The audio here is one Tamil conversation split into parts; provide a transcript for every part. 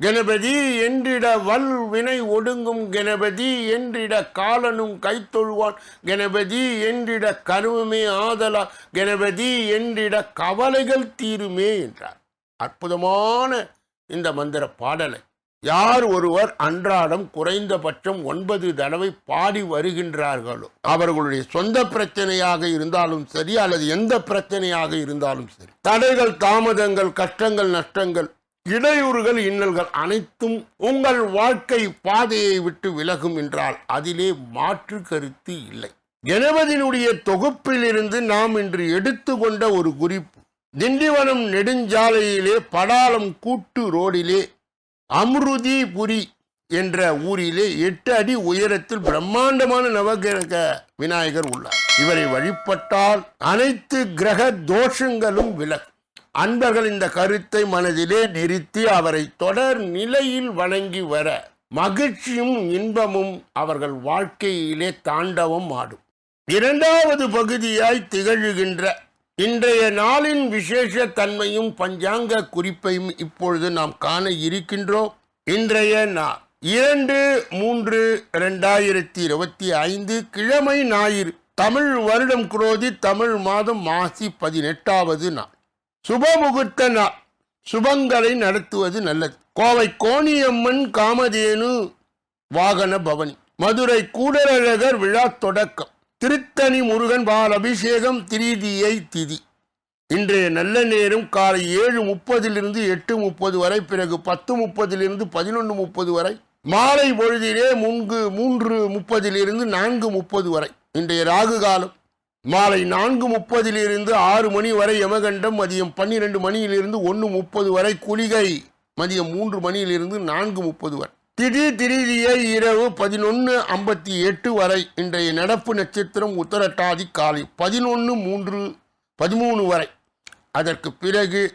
கணபதி என்றிட வல் வினை ஒடுங்கும் கணபதி என்றிட காலனும் கைத்தொழுவான். கணபதி என்றிட கருவமே ஆதலா கணபதி என்றிட கவலைகள் தீருமே என்றார். அற்புதமான இந்த மந்திர பாடலை. யார் ஒருவர் அன்றாடம் குறைந்தபட்சம் ஒன்பது தடவை பாடி வருகின்றார்களோ அவர்களுடைய சொந்த பிரச்சனையாக இருந்தாலும் சரி அல்லது எந்த பிரச்சனையாக இருந்தாலும் சரி தடைகள் தாமதங்கள் கஷ்டங்கள் நஷ்டங்கள் இடையூறுகள் இன்னல்கள் அனைத்தும் உங்கள் வாழ்க்கை பாதையை விட்டு விலகும் என்றால் அதிலே மாற்று கருத்து இல்லை. கணபதியினுடைய தொகுப்பிலிருந்து நாம் இன்று எடுத்துக்கொண்ட ஒரு குறிப்பு. திண்டிவனம் நெடுஞ்சாலையிலே படாலம் கூட்டு ரோடிலே அம்ருதிபுரி என்ற ஊரிலே எட்டு அடி உயரத்தில் பிரம்மாண்டமான நவகிரக விநாயகர் உள்ளார். இவரை வழிபட்டால் அனைத்து கிரக தோஷங்களும் விலகும். அன்பர்கள் இந்த கருத்தை மனதிலே நிறுத்தி அவரை தொடர் நிலையில் வணங்கி வர மகிழ்ச்சியும் இன்பமும் அவர்கள் வாழ்க்கையிலே தாண்டவம் ஆடும். இரண்டாவது பகுதியாய் திகழ்கின்ற இன்றைய நாளின் விசேஷ தன்மையும் பஞ்சாங்க குறிப்பையும் இப்பொழுது நாம் காண இருக்கின்றோம். இன்றைய நாள் இரண்டு மூன்று இரண்டாயிரத்தி இருபத்தி ஐந்து கிழமை ஞாயிறு தமிழ் வருடம் குரோதி தமிழ் மாதம் மாசி பதினெட்டாவது நாள். சுபமுகூர்த்த நாள் சுபங்களை நடத்துவது நல்லது. கோவை கோணியம்மன் காமதேனு வாகன பவனி. மதுரை கூடரழகர் விழா தொடக்கம். திருத்தணி முருகன் பால் அபிஷேகம் திரிதியை திதி. இன்றைய நல்ல நேரம் காலை ஏழு முப்பதிலிருந்து எட்டு முப்பது வரை பிறகு பத்து முப்பதிலிருந்து பதினொன்று முப்பது வரை மாலை பொழுதிலே முன்கு மூன்று முப்பதிலிருந்து நான்கு முப்பது வரை. இன்றைய ராகு காலம் மாலை நான்கு முப்பதிலிருந்து ஆறு மணி வரை யமகண்டம் மதியம் பன்னிரெண்டு மணியிலிருந்து ஒன்று முப்பது வரை குளிகை மதியம் மூன்று மணியிலிருந்து நான்கு முப்பது வரை. திடீர் திரிதியை இரவு பதினொன்று ஐம்பத்தி எட்டு வரை இன்றைய நடப்பு நட்சத்திரம் உத்தரட்டாதி காலை பதினொன்று மூன்று பதிமூணு வரை. அதற்கு பிறகு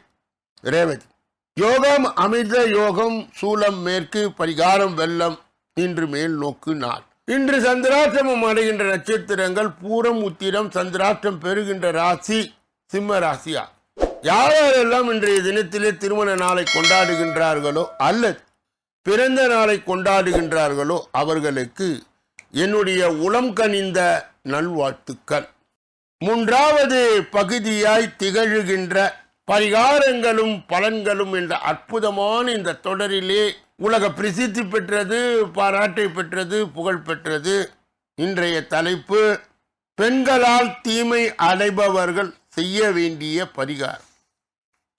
ரேவதி. யோகம் அமிர்த யோகம் சூலம் மேற்கு பரிகாரம் வெள்ளம் இன்று மேல் நோக்கு நாள். இன்று சந்திராஷ்டிரமம் அடைகின்ற நட்சத்திரங்கள் பூரம் உத்திரம் சந்திராஷ்டிரம் பெறுகின்ற ராசி சிம்ம ராசியா. யாரெல்லாம் இன்றைய தினத்திலே திருமண நாளை கொண்டாடுகின்றார்களோ அல்லது பிறந்த நாளை கொண்டாடுகின்றார்களோ அவர்களுக்கு என்னுடைய உளம் கனிந்த நல்வாழ்த்துக்கள். மூன்றாவது பகுதியாய் திகழ்கின்ற பரிகாரங்களும் பலன்களும் என்ற அற்புதமான இந்த தொடரிலே உலக பிரசித்தி பெற்றது பாராட்டை பெற்றது புகழ் பெற்றது. இன்றைய தலைப்பு பெண்களால் தீமை அடைபவர்கள் செய்ய வேண்டிய பரிகாரம்.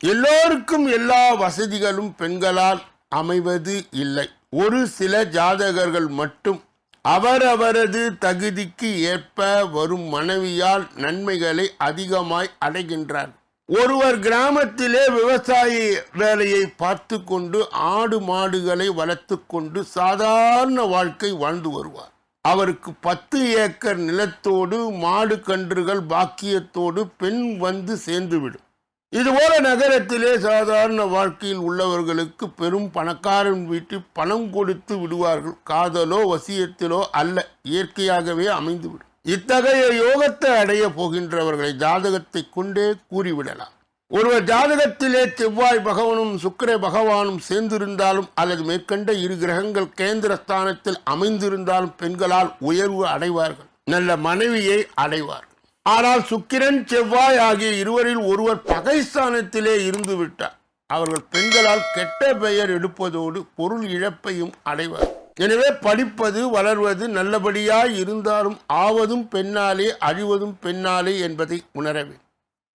எல்லோருக்கும் எல்லா வசதிகளும் பெண்களால் அமைவது இல்லை. ஒரு சில ஜாதகர்கள் மட்டும் அவரவரது தகுதிக்கு ஏற்ப வரும் மனைவியால் நன்மைகளை அதிகமாய் அடைகின்றார் ஒருவர் கிராமத்திலே விவசாய வேலையை பார்த்து கொண்டு ஆடு மாடுகளை வளர்த்து கொண்டு சாதாரண வாழ்க்கை வாழ்ந்து வருவார். அவருக்கு பத்து ஏக்கர் நிலத்தோடு மாடு கன்றுகள் பாக்கியத்தோடு பெண் வந்து சேர்ந்துவிடும். இதுபோல நகரத்திலே சாதாரண வாழ்க்கையில் உள்ளவர்களுக்கு பெரும் பணக்காரன் வீட்டில் பணம் கொடுத்து விடுவார்கள். காதலோ வசியத்திலோ அல்ல இயற்கையாகவே அமைந்துவிடும். இத்தகைய யோகத்தை அடைய போகின்றவர்களை ஜாதகத்தை கொண்டே கூறிவிடலாம். ஒருவர் ஜாதகத்திலே செவ்வாய் பகவானும் சுக்கிர பகவானும் சேர்ந்திருந்தாலும் அல்லது மேற்கண்ட இரு கிரகங்கள் கேந்திர ஸ்தானத்தில் அமைந்திருந்தாலும் பெண்களால் உயர்வு அடைவார்கள் நல்ல மனைவியை அடைவார்கள். ஆனால் சுக்கிரன் செவ்வாய் ஆகிய இருவரில் ஒருவர் பகைஸ்தானத்திலே இருந்து விட்டார் அவர்கள் பெண்களால் கெட்ட பெயர் எடுப்பதோடு பொருள் இழப்பையும் அடைவார் எனவே படிப்பது வளர்வது நல்லபடியாய் இருந்தாலும் ஆவதும் பெண்ணாலே அழிவதும் பெண்ணாலே என்பதை உணரவேன்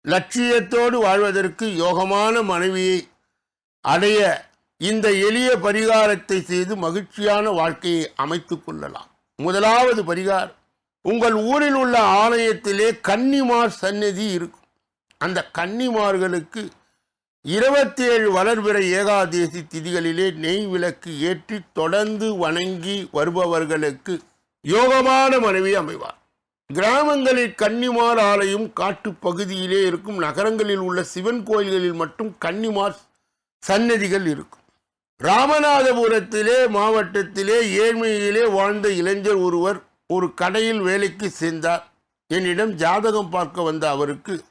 லட்சியத்தோடு வாழ்வதற்கு யோகமான மனைவியை அடைய இந்த எளிய பரிகாரத்தை செய்து மகிழ்ச்சியான வாழ்க்கையை அமைத்துக் கொள்ளலாம். முதலாவது பரிகாரம் உங்கள் ஊரில் உள்ள ஆலயத்திலே கன்னிமார் சந்நிதி இருக்கும். அந்த கன்னிமார்களுக்கு இருபத்தி ஏழு வளர்பிறை ஏகாதேசி திதிகளிலே நெய் விளக்கு ஏற்றி தொடர்ந்து வணங்கி வருபவர்களுக்கு யோகமான மனைவி அமைவார். கிராமங்களில் கன்னிமார் ஆலயம் காட்டுப் பகுதியிலே இருக்கும் நகரங்களில் உள்ள சிவன் கோயில்களில் மட்டும் கன்னிமார் சன்னதிகள் இருக்கும். ராமநாதபுரத்திலே மாவட்டத்திலே ஏழ்மையிலே வாழ்ந்த இளைஞர் ஒருவர் ஒரு கடையில் வேலைக்கு சேர்ந்தார். என்னிடம் ஜாதகம் பார்க்க வந்த அவருக்கு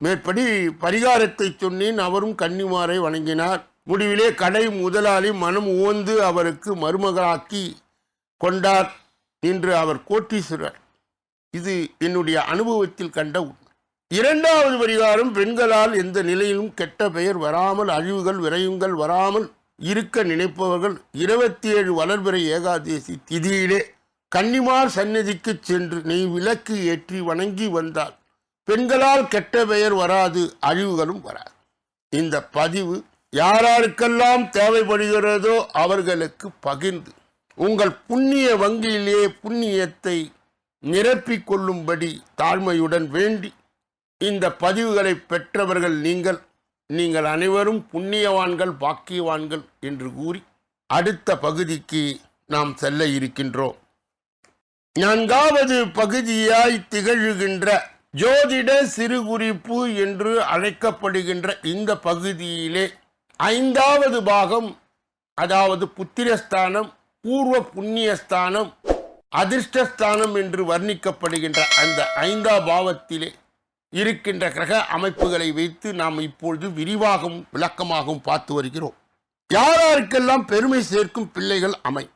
மேற்படி பரிகாரத்தை சொன்னேன். அவரும் கன்னிமாரை வணங்கினார். முடிவிலே கடை முதலாளி மனம் ஓந்து அவருக்கு மருமகளாக்கி கொண்டார் என்று அவர் கோட்டீஸ்வரர். இது என்னுடைய அனுபவத்தில் கண்ட உண்மை இரண்டாவது பரிகாரம் பெண்களால் எந்த நிலையிலும் கெட்ட பெயர் வராமல் அழிவுகள் விரையுங்கள் வராமல் இருக்க நினைப்பவர்கள் இருபத்தி ஏழு வளர்பிறை ஏகாதேசி திதியிலே கன்னிமார் சந்நிதிக்கு சென்று நெய் விளக்கு ஏற்றி வணங்கி வந்தார். பெண்களால் கெட்ட பெயர் வராது அழிவுகளும் வராது. இந்த பதிவு யாராருக்கெல்லாம் தேவைப்படுகிறதோ அவர்களுக்கு பகிர்ந்து உங்கள் புண்ணிய வங்கியிலே புண்ணியத்தை நிரப்பிக் கொள்ளும்படி தாழ்மையுடன் வேண்டி இந்த பதிவுகளை பெற்றவர்கள் நீங்கள் நீங்கள் அனைவரும் புண்ணியவான்கள் பாக்கியவான்கள் என்று கூறி அடுத்த பகுதிக்கு நாம் செல்ல இருக்கின்றோம். நான்காவது பகுதியாய் திகழ்கின்ற ஜோதிட சிறுகுறிப்பு என்று அழைக்கப்படுகின்ற இந்த பகுதியிலே ஐந்தாவது பாகம் அதாவது புத்திரஸ்தானம் பூர்வ புண்ணியஸ்தானம் அதிர்ஷ்டஸ்தானம் என்று வர்ணிக்கப்படுகின்ற அந்த ஐந்தாம் பாவத்திலே இருக்கின்ற கிரக அமைப்புகளை வைத்து நாம் இப்பொழுது விரிவாகவும் விளக்கமாகவும் பார்த்து வருகிறோம். யாராருக்கெல்லாம் பெருமை சேர்க்கும் பிள்ளைகள் அமை?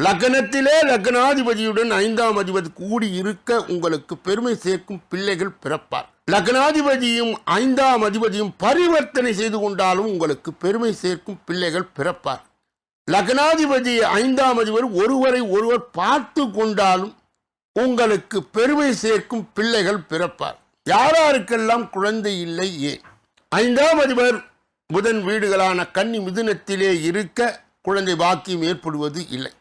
லக்னத்திலே லக்னாதிபதியுடன் ஐந்தாம் அதிபதி கூடி இருக்க உங்களுக்கு பெருமை சேர்க்கும் பிள்ளைகள் பிறப்பார். லக்னாதிபதியும் ஐந்தாம் அதிபதியும் பரிவர்த்தனை செய்து கொண்டாலும் உங்களுக்கு பெருமை சேர்க்கும் பிள்ளைகள் பிறப்பார். லக்னாதிபதி ஐந்தாம் அதிபர் ஒருவரை ஒருவர் பார்த்து கொண்டாலும் உங்களுக்கு பெருமை சேர்க்கும் பிள்ளைகள் பிறப்பார். யாராருக்கெல்லாம் குழந்தை இல்லை ஏன்? ஐந்தாம் அதிபர் புதன் வீடுகளான கன்னி மிதுனத்திலே இருக்க குழந்தை பாக்கியம் ஏற்படுவது இல்லை.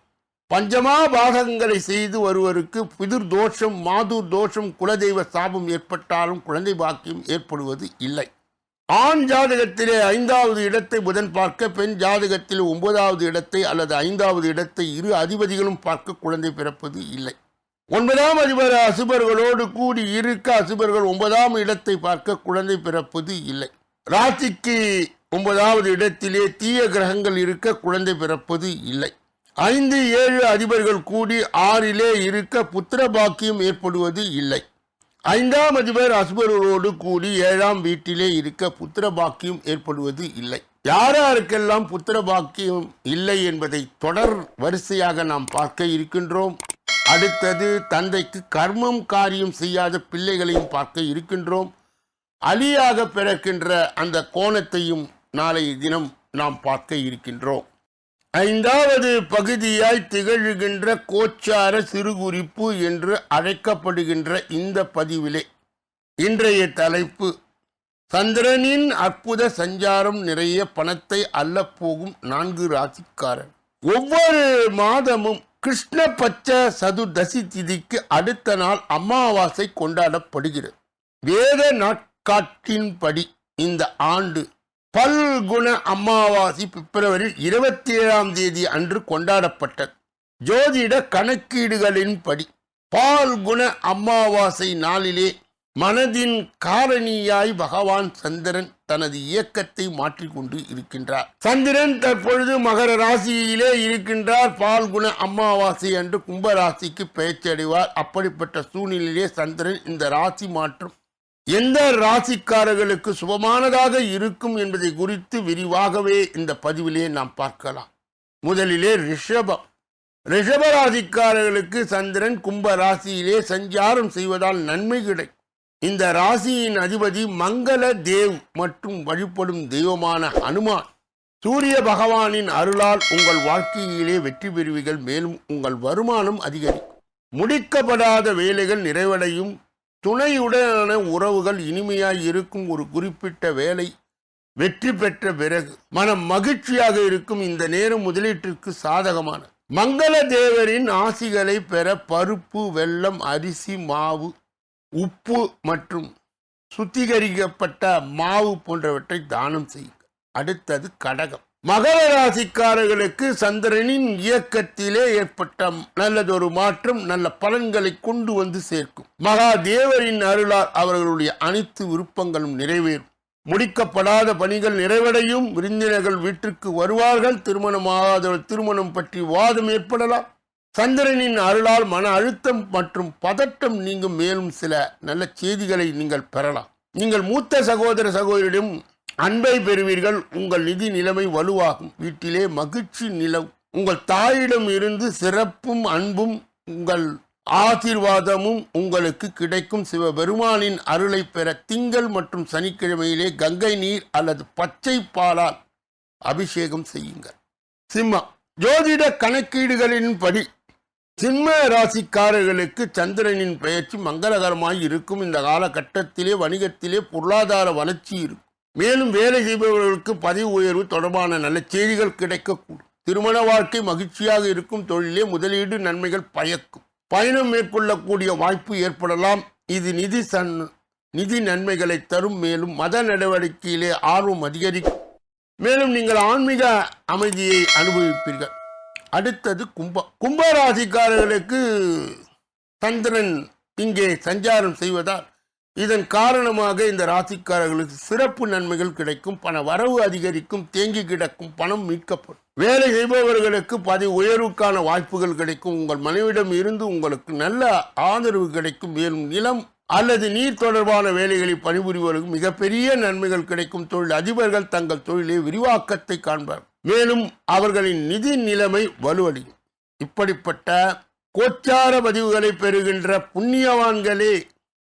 பஞ்சமா பாகங்களை செய்து வருவருக்கு பிதிர் தோஷம் மாதுர் தோஷம் குலதெய்வ சாபம் ஏற்பட்டாலும் குழந்தை பாக்கியம் ஏற்படுவது இல்லை. ஆண் ஜாதகத்திலே ஐந்தாவது இடத்தை புதன் பார்க்க பெண் ஜாதகத்தில் ஒன்பதாவது இடத்தை அல்லது ஐந்தாவது இடத்தை இரு அதிபதிகளும் பார்க்க குழந்தை பிறப்பது இல்லை. ஒன்பதாம் அதிபர் அசுபர்களோடு கூடி இருக்க அசுபர்கள் ஒன்பதாம் இடத்தை பார்க்க குழந்தை பிறப்பது இல்லை. ராசிக்கு ஒன்பதாவது இடத்திலே தீய கிரகங்கள் இருக்க குழந்தை பிறப்பது இல்லை. ஐந்து ஏழு அதிபர்கள் கூடி ஆறிலே இருக்க புத்திர பாக்கியம் ஏற்படுவது இல்லை. ஐந்தாம் அதிபர் அசுபரோடு கூடி ஏழாம் வீட்டிலே இருக்க புத்திர பாக்கியம் ஏற்படுவது இல்லை. யாராருக்கெல்லாம் புத்திர பாக்கியம் இல்லை என்பதை தொடர் வரிசையாக நாம் பார்க்க இருக்கின்றோம். அடுத்தது தந்தைக்கு கர்மம் காரியம் செய்யாத பிள்ளைகளையும் பார்க்க இருக்கின்றோம். அலியாக பிறக்கின்ற அந்த கோணத்தையும் நாளைய தினம் நாம் பார்க்க இருக்கின்றோம். ஐந்தாவது பகுதியாய் திகழ்கின்ற கோச்சார சிறுகுறிப்பு என்று அழைக்கப்படுகின்ற இந்த பதிவிலே இன்றைய தலைப்பு சந்திரனின் அற்புத சஞ்சாரம் நிறைய பணத்தை அல்லப்போகும் நான்கு ராசிக்காரன் ஒவ்வொரு மாதமும் கிருஷ்ணபட்ச சதுர்தசி திதிக்கு அடுத்த நாள் அமாவாசை கொண்டாடப்படுகிறது. வேத நாட்காட்டின்படி இந்த ஆண்டு பல்குண அமாவாசை பிப்ரவரி இருபத்தி ஏழாம் தேதி அன்று கொண்டாடப்பட்டது. ஜோதிட கணக்கீடுகளின்படி பால்குண அமாவாசை நாளிலே மனதின் காரணியாய் பகவான் சந்திரன் தனது இயக்கத்தை மாற்றிக்கொண்டு இருக்கின்றார். சந்திரன் தற்பொழுது மகர ராசியிலே இருக்கின்றார். பால்குண அமாவாசை அன்று கும்ப ராசிக்கு பெயர்ச்சடைவார் அப்படிப்பட்ட சூழ்நிலையிலே சந்திரன் இந்த ராசி மாற்றம் எந்த ராசிக்காரர்களுக்கு சுபமானதாக இருக்கும் என்பதை குறித்து விரிவாகவே இந்த பதிவிலே நாம் பார்க்கலாம். முதலிலே ரிஷபம். ரிஷப ராசிக்காரர்களுக்கு சந்திரன் கும்ப ராசியிலே சஞ்சாரம் செய்வதால் நன்மை கிடைக்கும். இந்த ராசியின் அதிபதி மங்கள தேவ் மற்றும் வழிபடும் தெய்வமான ஹனுமான். சூரிய பகவானின் அருளால் உங்கள் வாழ்க்கையிலே வெற்றி பெறுவீர்கள் மேலும் உங்கள் வருமானம் அதிகரிக்கும். முடிக்கப்படாத வேலைகள் நிறைவடையும். துணையுடனான உறவுகள் இனிமையாய் இருக்கும் ஒரு குறிப்பிட்ட வேலை வெற்றி பெற்ற பிறகு மனம் மகிழ்ச்சியாக இருக்கும் இந்த நேரம் முதலீட்டிற்கு சாதகமான. மங்கள தேவரின் ஆசிகளை பெற பருப்பு வெல்லம் அரிசி மாவு உப்பு மற்றும் சுத்திகரிக்கப்பட்ட மாவு போன்றவற்றை தானம் செய்யுங்கள். அடுத்தது கடகம். மகர ராசிக்காரர்களுக்கு சந்திரனின் இயக்கத்திலே ஏற்பட்ட நல்லதொரு மாற்றம் நல்ல பலன்களை கொண்டு வந்து சேர்க்கும். மகாதேவரின் அருளால் அவர்களுடைய அனைத்து விருப்பங்களும் நிறைவேறும். முடிக்கப்படாத பணிகள் நிறைவடையும். விருந்தினர்கள் வீட்டிற்கு வருவார்கள். திருமணமாகாதவர் திருமணம் பற்றி வாதம் ஏற்படலாம். சந்திரனின் அருளால் மன அழுத்தம் மற்றும் பதட்டம் நீங்கும். மேலும் சில நல்ல செய்திகளை நீங்கள் பெறலாம். நீங்கள் மூத்த சகோதர சகோதரிடம் அன்பை பெறுவீர்கள் உங்கள் நிதி நிலைமை வலுவாகும். வீட்டிலே மகிழ்ச்சி நிலம் உங்கள் தாயிடம் இருந்து சிறப்பும் அன்பும் உங்கள் ஆசீர்வாதமும் உங்களுக்கு கிடைக்கும். சிவபெருமானின் அருளை பெற திங்கள் மற்றும் சனிக்கிழமையிலே கங்கை நீர் அல்லது பச்சை பாலால் அபிஷேகம் செய்யுங்கள். சிம்மம் ஜோதிட கணக்கீடுகளின்படி சிம்ம ராசிக்காரர்களுக்கு சந்திரனின் பெயர்ச்சி மங்களகரமாய் இருக்கும். இந்த காலகட்டத்திலே வணிகத்திலே பொருளாதார வளர்ச்சி இருக்கும். மேலும் வேலை செய்பவர்களுக்கு பதவி உயர்வு தொடர்பான நல்ல செய்திகள் கிடைக்கக்கூடும். திருமண வாழ்க்கை மகிழ்ச்சியாக இருக்கும் தொழிலே முதலீடு நன்மைகள் பயக்கும். பயணம் மேற்கொள்ளக்கூடிய வாய்ப்பு ஏற்படலாம். இது நிதி சன் நிதி நன்மைகளை தரும் மேலும் மத நடவடிக்கையிலே ஆர்வம் அதிகரிக்கும். மேலும் நீங்கள் ஆன்மீக அமைதியை அனுபவிப்பீர்கள். அடுத்தது கும்ப கும்பராசிக்காரர்களுக்கு சந்திரன் இங்கே சஞ்சாரம் செய்வதால் இதன் காரணமாக இந்த ராசிக்காரர்களுக்கு சிறப்பு நன்மைகள் கிடைக்கும் பண வரவு அதிகரிக்கும் தேங்கி கிடக்கும் பணம் மீட்கப்படும். வேலை செய்பவர்களுக்கு பதவி உயர்வுக்கான வாய்ப்புகள் கிடைக்கும். உங்கள் மனைவிடம் இருந்து உங்களுக்கு நல்ல ஆதரவு கிடைக்கும். மேலும் நிலம் அல்லது நீர் தொடர்பான வேலைகளில் பணிபுரிவதற்கு மிகப்பெரிய நன்மைகள் கிடைக்கும். தொழில் அதிபர்கள் தங்கள் தொழிலை விரிவாக்கத்தை காண்பார். மேலும் அவர்களின் நிதி நிலைமை வலுவடையும். இப்படிப்பட்ட கோச்சார பதிவுகளை பெறுகின்ற புண்ணியவான்களே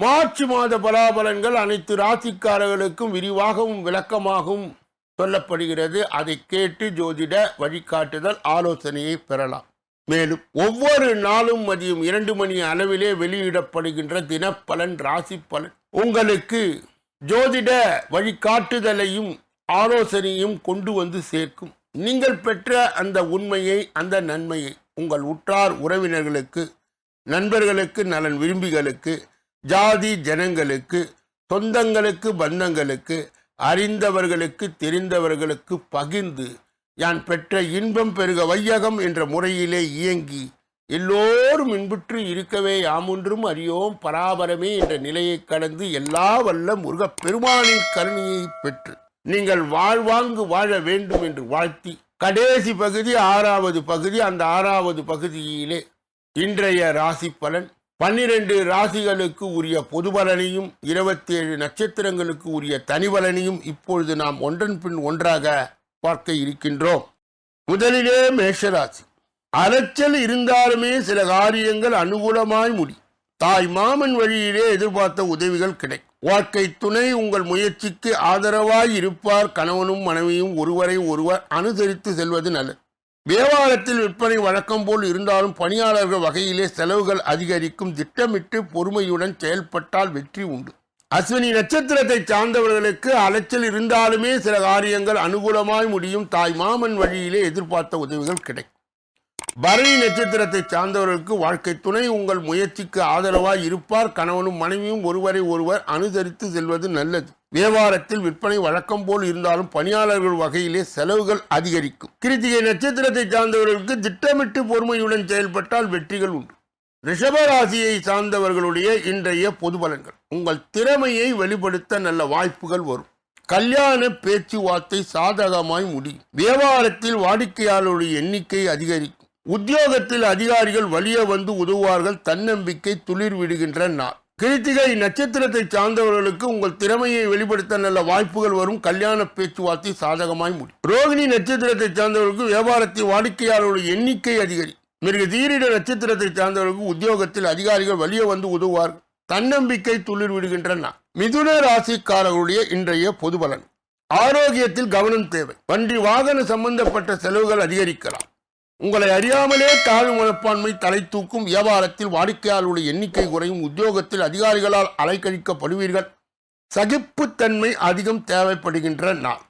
மார்ச் மாத பலாபலன்கள் அனைத்து ராசிக்காரர்களுக்கும் விரிவாகவும் விளக்கமாகவும் சொல்லப்படுகிறது. அதை கேட்டு ஜோதிட வழிகாட்டுதல் ஆலோசனையை பெறலாம். மேலும் ஒவ்வொரு நாளும் மதியம் இரண்டு மணி அளவிலே வெளியிடப்படுகின்ற தினப்பலன் ராசி பலன் உங்களுக்கு ஜோதிட வழிகாட்டுதலையும் ஆலோசனையும் கொண்டு வந்து சேர்க்கும். நீங்கள் பெற்ற அந்த உண்மையை அந்த நன்மையை உங்கள் உற்றார் உறவினர்களுக்கு நண்பர்களுக்கு நலன் விரும்பிகளுக்கு ஜாதி ஜனங்களுக்கு சொந்தங்களுக்கு பந்தங்களுக்கு அறிந்தவர்களுக்கு தெரிந்தவர்களுக்கு பகிர்ந்து யான் பெற்ற இன்பம் பெருக வையகம் என்ற முறையிலே இயங்கி எல்லோரும் இன்புற்று இருக்கவே யாமொன்றும் அறியோம் பராபரமே என்ற நிலையை கடந்து எல்லா வல்ல முருகப் பெருமானின் கருணையை பெற்று நீங்கள் வாழ்வாங்கு வாழ வேண்டும் என்று வாழ்த்தி கடைசி பகுதி ஆறாவது பகுதி அந்த ஆறாவது பகுதியிலே இன்றைய ராசி பலன் பன்னிரண்டு ராசிகளுக்கு உரிய பொது பலனையும் இருபத்தி ஏழு நட்சத்திரங்களுக்கு உரிய தனி பலனையும் இப்பொழுது நாம் ஒன்றன் பின் ஒன்றாக பார்க்க இருக்கின்றோம். முதலிலே மேஷராசி. அலைச்சல் இருந்தாலுமே சில காரியங்கள் அனுகூலமாய் முடி. தாய் மாமன் வழியிலே எதிர்பார்த்த உதவிகள் கிடைக்கும். வாழ்க்கை துணை உங்கள் முயற்சிக்கு ஆதரவாய் இருப்பார். கணவனும் மனைவியும் ஒருவரை ஒருவர் அனுசரித்து செல்வது நல்லது. வியாபாரத்தில் விற்பனை வழக்கம் போல் இருந்தாலும் பணியாளர்கள் வகையிலே செலவுகள் அதிகரிக்கும் திட்டமிட்டு பொறுமையுடன் செயல்பட்டால் வெற்றி உண்டு. அஸ்வினி நட்சத்திரத்தை சார்ந்தவர்களுக்கு அலைச்சல் இருந்தாலுமே சில காரியங்கள் அனுகூலமாய் முடியும். தாய் மாமன் வழியிலே எதிர்பார்த்த உதவிகள் கிடைக்கும். பரணி நட்சத்திரத்தை சார்ந்தவர்களுக்கு வாழ்க்கை துணை. உங்கள் முயற்சிக்கு ஆதரவாய் இருப்பார். கணவனும் மனைவியும் ஒருவரை ஒருவர் அனுசரித்து செல்வது நல்லது. வியாபாரத்தில் விற்பனை வழக்கம் போல் இருந்தாலும் பணியாளர்கள் வகையிலே செலவுகள் அதிகரிக்கும். கிருத்திகை நட்சத்திரத்தை சார்ந்தவர்களுக்கு திட்டமிட்டு பொறுமையுடன் செயல்பட்டால் வெற்றிகள் உண்டு. ரிஷபராசியை சார்ந்தவர்களுடைய இன்றைய பொது பலன்கள். உங்கள் திறமையை வெளிப்படுத்த நல்ல வாய்ப்புகள் வரும். கல்யாண பேச்சுவார்த்தை சாதகமாய் முடியும். வியாபாரத்தில் வாடிக்கையாளருடைய எண்ணிக்கை அதிகரிக்கும். உத்தியோகத்தில் அதிகாரிகள் வழியே வந்து உதவுவார்கள். தன்னம்பிக்கை துளிர் விடுகின்ற நாள். கிருத்திகை நட்சத்திரத்தை சார்ந்தவர்களுக்கு உங்கள் திறமையை வெளிப்படுத்த நல்ல வாய்ப்புகள் வரும். கல்யாண பேச்சுவார்த்தை சாதகமாய் முடியும். ரோகிணி நட்சத்திரத்தை சார்ந்தவர்களுக்கு வியாபாரத்தில் வாடிக்கையாளர்களுடைய எண்ணிக்கை அதிகரி. மிருக தீரிட நட்சத்திரத்தை சார்ந்தவர்களுக்கு உத்தியோகத்தில் அதிகாரிகள் வலிய வந்து உதவுவார்கள் தன்னம்பிக்கை துளிர் விடுகின்ற மிதுன ராசிக்காரர்களுடைய இன்றைய பொது பலன் ஆரோக்கியத்தில் கவனம் தேவை. வண்டி வாகன சம்பந்தப்பட்ட செலவுகள் அதிகரிக்கலாம். உங்களை அறியாமலே தாழ்வு மனப்பான்மை தலை தூக்கும் வியாபாரத்தில் வாடிக்கையாளருடைய எண்ணிக்கை குறையும் உத்தியோகத்தில் அதிகாரிகளால் அலைக்கழிக்கப்படுவீர்கள். சகிப்புத்தன்மை அதிகம் தேவைப்படுகின்ற நாள்.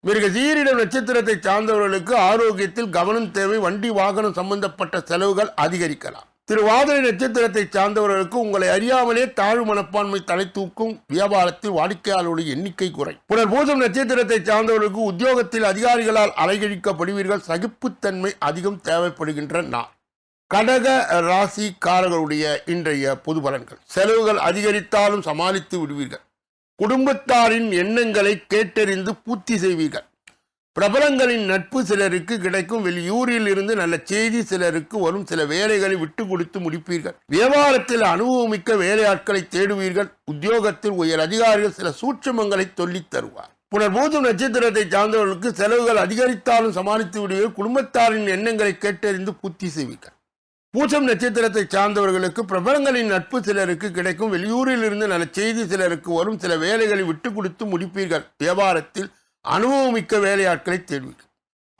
மிருக சீரிடம் நட்சத்திரத்தை சார்ந்தவர்களுக்கு ஆரோக்கியத்தில் கவனம் தேவை வண்டி வாகனம் சம்பந்தப்பட்ட செலவுகள் அதிகரிக்கலாம். திருவாதிரை நட்சத்திரத்தை சார்ந்தவர்களுக்கு உங்களை அறியாமலே தாழ்வு மனப்பான்மை தலை தூக்கும் வியாபாரத்தில் வாடிக்கையாளருடைய எண்ணிக்கை குறை. புனர்பூசம் நட்சத்திரத்தை சார்ந்தவர்களுக்கு உத்தியோகத்தில் அதிகாரிகளால் அலைகழிக்கப்படுவீர்கள். சகிப்புத்தன்மை அதிகம் தேவைப்படுகின்ற நாள். கடக ராசிக்காரர்களுடைய இன்றைய பொது பலன்கள். செலவுகள் அதிகரித்தாலும் சமாளித்து விடுவீர்கள். குடும்பத்தாரின் எண்ணங்களை கேட்டறிந்து பூர்த்தி செய்வீர்கள். பிரபலங்களின் நட்பு சிலருக்கு கிடைக்கும். வெளியூரில் இருந்து நல்ல செய்தி சிலருக்கு வரும். சில வேலைகளை விட்டு கொடுத்து முடிப்பீர்கள். வியாபாரத்தில் அனுபவமிக்க வேலையாட்களை தேடுவீர்கள். உத்தியோகத்தில் உயர் அதிகாரிகள் சில சூட்சமங்களை சொல்லித் தருவார். புனர்பூதம் நட்சத்திரத்தை சார்ந்தவர்களுக்கு செலவுகள் அதிகரித்தாலும் சமாளித்து விடுவீர்கள். குடும்பத்தாரின் எண்ணங்களை கேட்டறிந்து பூர்த்தி செய்வீர்கள். பூசம் நட்சத்திரத்தை சார்ந்தவர்களுக்கு பிரபலங்களின் நட்பு சிலருக்கு கிடைக்கும். வெளியூரில் இருந்து நல்ல செய்தி சிலருக்கு வரும். சில வேலைகளை விட்டு கொடுத்து முடிப்பீர்கள். வியாபாரத்தில் அனுபவமிக்க வேலையாட்களை தேடுவீர்கள்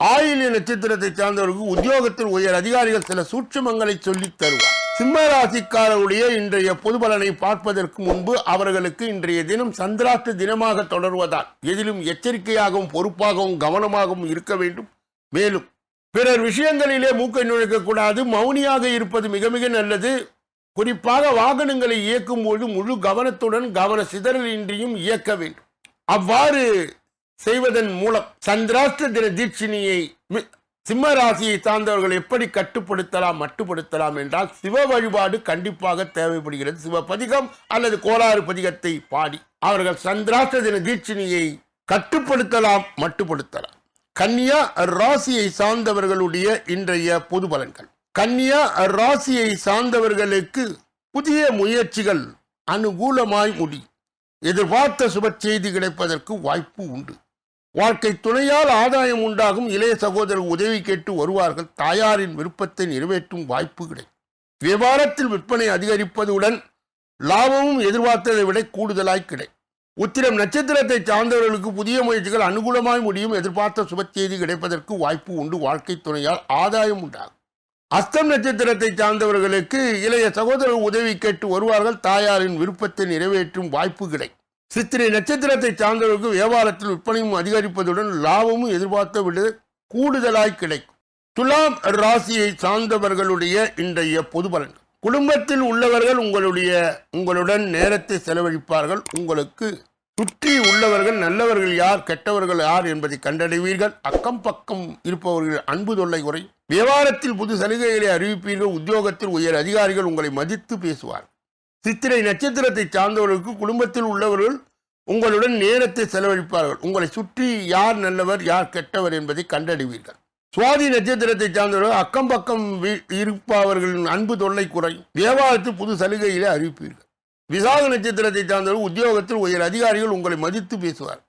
ஆயில்ய நட்சத்திரத்தை சார்ந்தவர்களுக்கு உத்தியோகத்தில் உயர் அதிகாரிகள் சில சூட்சமங்களை சொல்லித் தருவார். சிம்ம ராசிக்காரருடைய இன்றைய பொது பலனை பார்ப்பதற்கு முன்பு அவர்களுக்கு இன்றைய தினம் சந்திராஷ்ட தினமாக தொடர்வதால் எதிலும் எச்சரிக்கையாகவும் பொறுப்பாகவும் கவனமாகவும் இருக்க வேண்டும். மேலும் பிறர் விஷயங்களிலே மூக்கை நுழைக்கக்கூடாது மௌனியாக இருப்பது மிக மிக நல்லது. குறிப்பாக வாகனங்களை இயக்கும் போது முழு கவனத்துடன் கவன சிதறலின்றியும் இயக்க வேண்டும். அவ்வாறு செய்வதன் மூலம் சந்திராஷ்ட தின தீட்சிணியை சிம்ம ராசியை சார்ந்தவர்கள் எப்படி கட்டுப்படுத்தலாம் மட்டுப்படுத்தலாம் என்றால் சிவ வழிபாடு கண்டிப்பாக தேவைப்படுகிறது. சிவபதிகம் அல்லது கோளாறு பதிகத்தை பாடி அவர்கள் சந்திராஷ்ட தின தீட்சிணியை கட்டுப்படுத்தலாம் மட்டுப்படுத்தலாம். கன்னியா ராசியை சார்ந்தவர்களுடைய இன்றைய பொது பலன்கள். கன்னியா ராசியை சார்ந்தவர்களுக்கு புதிய முயற்சிகள் அனுகூலமாய் முடி எதிர்பார்த்த சுப செய்தி கிடைப்பதற்கு வாய்ப்பு உண்டு. வாழ்க்கை துணையால் ஆதாயம் உண்டாகும் இளைய சகோதரர் உதவி கேட்டு வருவார்கள். தாயாரின் விருப்பத்தை நிறைவேற்றும் வாய்ப்பு கிடைக்கும். வியாபாரத்தில் விற்பனை அதிகரிப்பதுடன் லாபமும் எதிர்பார்த்ததை விட கூடுதலாய் கிடைக்கும். உத்திரம் நட்சத்திரத்தை சார்ந்தவர்களுக்கு புதிய முயற்சிகள் அனுகூலமாய் முடியும். எதிர்பார்த்த சுப செய்தி கிடைப்பதற்கு வாய்ப்பு உண்டு. வாழ்க்கை துணையால் ஆதாயம் உண்டாகும். அஸ்தம் நட்சத்திரத்தை சார்ந்தவர்களுக்கு இளைய சகோதரர் உதவி கேட்டு வருவார்கள். தாயாரின் விருப்பத்தை நிறைவேற்றும் வாய்ப்பு கிடைக்கும். சித்திரை நட்சத்திரத்தை சார்ந்தவர்களுக்கு வியாபாரத்தில் விற்பனையும் அதிகரிப்பதுடன் லாபமும் எதிர்பார்த்த விட கூடுதலாய் கிடைக்கும். துலாம் ராசியை சார்ந்தவர்களுடைய இன்றைய பொது பலன் குடும்பத்தில் உள்ளவர்கள் உங்களுடைய உங்களுடன் நேரத்தை செலவழிப்பார்கள். உங்களுக்கு சுற்றி உள்ளவர்கள் நல்லவர்கள் யார் கெட்டவர்கள் யார் என்பதை கண்டடைவீர்கள். அக்கம் பக்கம் இருப்பவர்கள் அன்பு தொல்லை குறை வியாபாரத்தில் புது சலுகைகளை அறிவிப்பீர்கள். உத்தியோகத்தில் உயர் அதிகாரிகள் உங்களை மதித்து பேசுவார் சித்திரை நட்சத்திரத்தை சார்ந்தவர்களுக்கு குடும்பத்தில் உள்ளவர்கள் உங்களுடன் நேரத்தை செலவழிப்பார்கள். உங்களை சுற்றி யார் நல்லவர் யார் கெட்டவர் என்பதை கண்டறிவீர்கள். சுவாதி நட்சத்திரத்தை சார்ந்தவர்கள் அக்கம் பக்கம் இருப்பவர்களின் அன்பு தொல்லை குறையும். தேவாலயத்து புது சலுகைகளை அறிவிப்பீர்கள். விசாக நட்சத்திரத்தை சார்ந்தவர்கள் உத்தியோகத்தில் உயர் அதிகாரிகள் உங்களை மதித்து பேசுவார்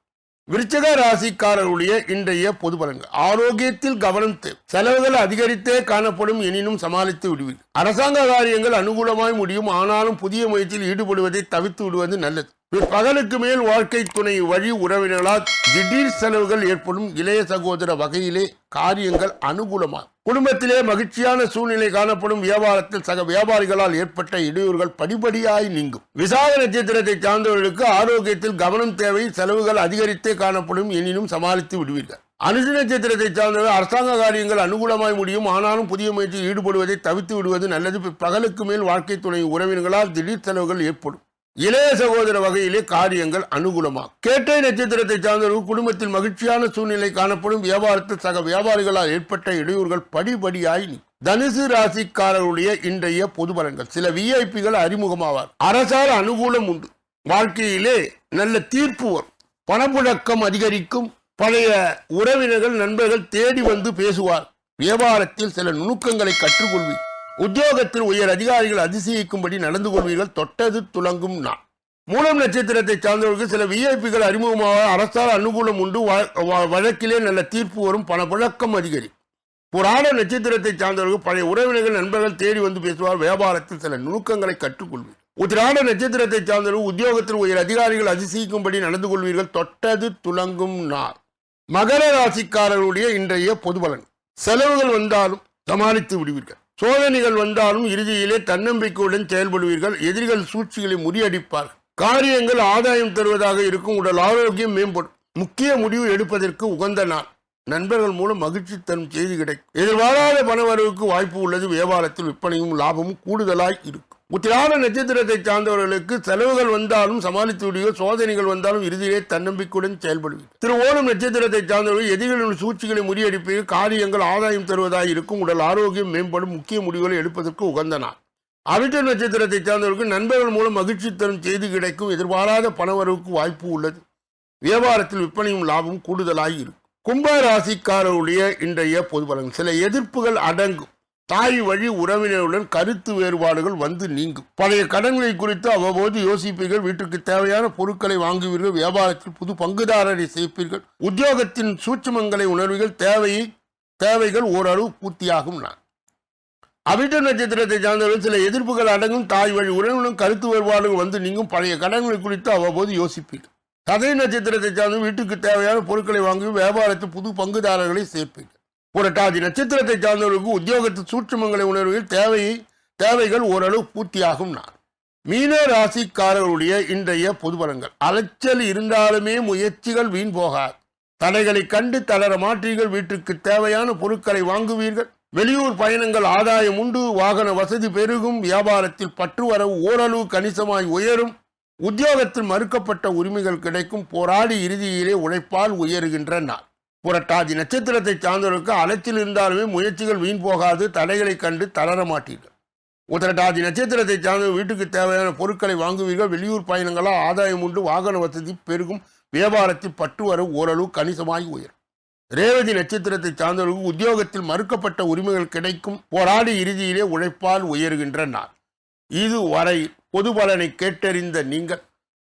விருச்சக ராசிக்காரருடைய இன்றைய பொது பலன்கள். ஆரோக்கியத்தில் கவனம் தேவை செலவுகள் அதிகரித்தே காணப்படும் எனினும் சமாளித்து விடுவீர்கள். அரசாங்க காரியங்கள் அனுகூலமாய் முடியும் ஆனாலும் புதிய முயற்சியில் ஈடுபடுவதை தவிர்த்து விடுவது நல்லது. பகலுக்கு மேல் வாழ்க்கை துணை வழி உறவினர்களால் திடீர் செலவுகள் ஏற்படும் இளைய சகோதர வகையிலே காரியங்கள் அனுகூலமாகும் குடும்பத்திலே மகிழ்ச்சியான சூழ்நிலை காணப்படும் வியாபாரத்தில் சக வியாபாரிகளால் ஏற்பட்ட இடையூறுகள் படிப்படியாய் நீங்கும். விசாக நட்சத்திரத்தை சார்ந்தவர்களுக்கு ஆரோக்கியத்தில் கவனம் தேவை செலவுகள் அதிகரித்தே காணப்படும் எனினும் சமாளித்து விடுவீர்கள். அனுசு நட்சத்திரத்தை சார்ந்தவர் அரசாங்க காரியங்கள் அனுகூலமாய் முடியும். ஆனாலும் புதிய முயற்சியில் ஈடுபடுவதை தவிர்த்து விடுவது நல்லது. பகலுக்கு மேல் வாழ்க்கை துணை உறவினர்களால் திடீர் செலவுகள் ஏற்படும். இளைய சகோதர வகையிலே காரியங்கள் அனுகூலமாக கேட்டை நட்சத்திரத்தை சார்ந்தவர்கள் குடும்பத்தில் மகிழ்ச்சியான சூழ்நிலை காணப்படும். வியாபாரத்தில் சக வியாபாரிகளால் ஏற்பட்ட இடையூறுகள் படிபடியாய் தனுசு ராசிக்காரருடைய இன்றைய பொது பலன்கள். சில விஐபிகள் அறிமுகமாவார். அரசால் அனுகூலம் உண்டு. வாழ்க்கையிலே நல்ல தீர்ப்பு வரும். பணப்புழக்கம் அதிகரிக்கும். பழைய உறவினர்கள் நண்பர்கள் தேடி வந்து பேசுவார். வியாபாரத்தில் சில நுணுக்கங்களை கற்றுக்கொள்வீர். உத்தியோகத்தில் உயர் அதிகாரிகள் அதிசயிக்கும்படி நடந்து கொள்வீர்கள். தொட்டது துலங்கும் நான் மூலம் நட்சத்திரத்தை சார்ந்தவர்களுக்கு சில விஐபிகள் அறிமுகமாக அரசால் அனுகூலம் உண்டு. வழக்கிலே நல்ல தீர்ப்பு வரும். பணப்புழக்கம் அதிகரி. புராண நட்சத்திரத்தை சார்ந்தவர்கள் பழைய உறவினர்கள் நண்பர்கள் தேடி வந்து பேசுவார். வியாபாரத்தில் சில நுணுக்கங்களை கற்றுக்கொள்வீர். உத்திராட நட்சத்திரத்தை சார்ந்தவர்கள் உத்தியோகத்தில் உயர் அதிகாரிகள் அதிசயிக்கும்படி நடந்து கொள்வீர்கள். தொட்டது துலங்கும் நார் மகர ராசிக்காரர்களுடைய இன்றைய பொதுபலன். செலவுகள் வந்தாலும் சமாளித்து விடுவீர்கள். சோதனைகள் வந்தாலும் இறுதியிலே தன்னம்பிக்கையுடன் செயல்படுவீர்கள். எதிரிகள் சூழ்ச்சிகளை முறியடிப்பார்கள். காரியங்கள் ஆதாயம் தருவதாக இருக்கும். உடல் ஆரோக்கியம் மேம்படும். முக்கிய முடிவு எடுப்பதற்கு உகந்த நாள். நண்பர்கள் மூலம் மகிழ்ச்சி தரும் செய்தி கிடைக்கும். எதிர்பாராத பணவரவுக்கு வாய்ப்பு உள்ளது. வியாபாரத்தில் விற்பனையும் லாபமும் கூடுதலாய் இருக்கும். உத்திராட நட்சத்திரத்தை சார்ந்தவர்களுக்கு செலவுகள் வந்தாலும் சமாளித்து சோதனைகள் வந்தாலும் இறுதியிலே தன்னம்பிக்கையுடன் செயல்படுவீர்கள் திரு ஓணம் நட்சத்திரத்தை சார்ந்தவர்கள் எதிரிகளின் சூழ்ச்சிகளை முறியடிப்பீர்கள் காரியங்கள் ஆதாயம் தருவதாக இருக்கும். உடல் ஆரோக்கியம் மேம்படும். முக்கிய முடிவுகளை எடுப்பதற்கு உகந்த நாள். அவிட்ட நட்சத்திரத்தை சார்ந்தவர்களுக்கு நண்பர்கள் மூலம் மகிழ்ச்சி தரும் செய்தி கிடைக்கும். எதிர்பாராத பணவரவுக்கு வாய்ப்பு உள்ளது. வியாபாரத்தில் விற்பனையும் லாபம் கூடுதலாய் இருக்கும். கும்ப ராசிக்காரருடைய இன்றைய பொது பலன் சில எதிர்ப்புகள் அடங்கும். தாய் வழி உறவினருடன் கருத்து வேறுபாடுகள் வந்து நீங்கும். பழைய கடன்களை குறித்து அவ்வப்போது யோசிப்பீர்கள். வீட்டுக்கு தேவையான பொருட்களை வாங்குவீர்கள். வியாபாரத்தில் புது பங்குதாரரை சேர்ப்பீர்கள். உத்தியோகத்தின் சூட்சுமங்களை உணர்வீர்கள். தேவையை தேவைகள் ஓரளவு பூர்த்தியாகும் நான். அவிட்ட நட்சத்திரத்தை சார்ந்தவர்கள் சில எதிர்ப்புகள் அடங்கும். தாய் வழி உறவினரும் கருத்து வேறுபாடுகள் வந்து நீங்கும். பழைய கடன்களை குறித்து அவ்வப்போது யோசிப்பீர்கள். கதை நட்சத்திரத்தை சார்ந்து வீட்டுக்கு தேவையான பொருட்களை வாங்கி வியாபாரத்தில் புது பங்குதாரர்களை சேர்ப்பீர்கள். புரட்டாதி நட்சத்திரத்தை சார்ந்தவர்களுக்கு உத்தியோகத்தில் சூட்சுமங்களை உணர்வில் தேவையை தேவைகள் ஓரளவு பூர்த்தியாகும் நான் மீன ராசிக்காரர்களுடைய இன்றைய பொதுபலங்கள் அலைச்சல் இருந்தாலுமே முயற்சிகள் வீண் போகாது. தடைகளை கண்டு தளர மாற்றீர்கள் வீட்டுக்கு தேவையான பொருட்களை வாங்குவீர்கள். வெளியூர் பயணங்கள் ஆதாயம் உண்டு. வாகன வசதி பெருகும். வியாபாரத்தில் பற்றுவரவு ஓரளவு கணிசமாய் உயரும். உத்தியோகத்தில் மறுக்கப்பட்ட உரிமைகள் கிடைக்கும். போராடி இறுதியிலே உழைப்பால் உயருகின்ற நாள். புரட்டாதி நட்சத்திரத்தை சார்ந்தவர்களுக்கு அலைச்சல் இருந்தாலுமே முயற்சிகள் வீண் போகாது தடைகளை கண்டு தளர மாட்டீர்கள். உத்திரட்டாதி நட்சத்திரத்தை சார்ந்த வீட்டுக்கு தேவையான பொருட்களை வாங்குவீர்கள் வெளியூர் பயணங்களால் ஆதாயம் உண்டு வாகன வசதி பெருகும் வியாபாரத்தில் பற்றுவரவு ஓரளவு கணிசமாய் உயரும். ரேவதி நட்சத்திரத்தை சார்ந்தவர்களுக்கு உத்தியோகத்தில் மறுக்கப்பட்ட உரிமைகள் கிடைக்கும் போராடி இறுதியிலே உழைப்பால் உயர்கின்ற நாள். இதுவரை பொது பலனை கேட்டறிந்த நீங்கள்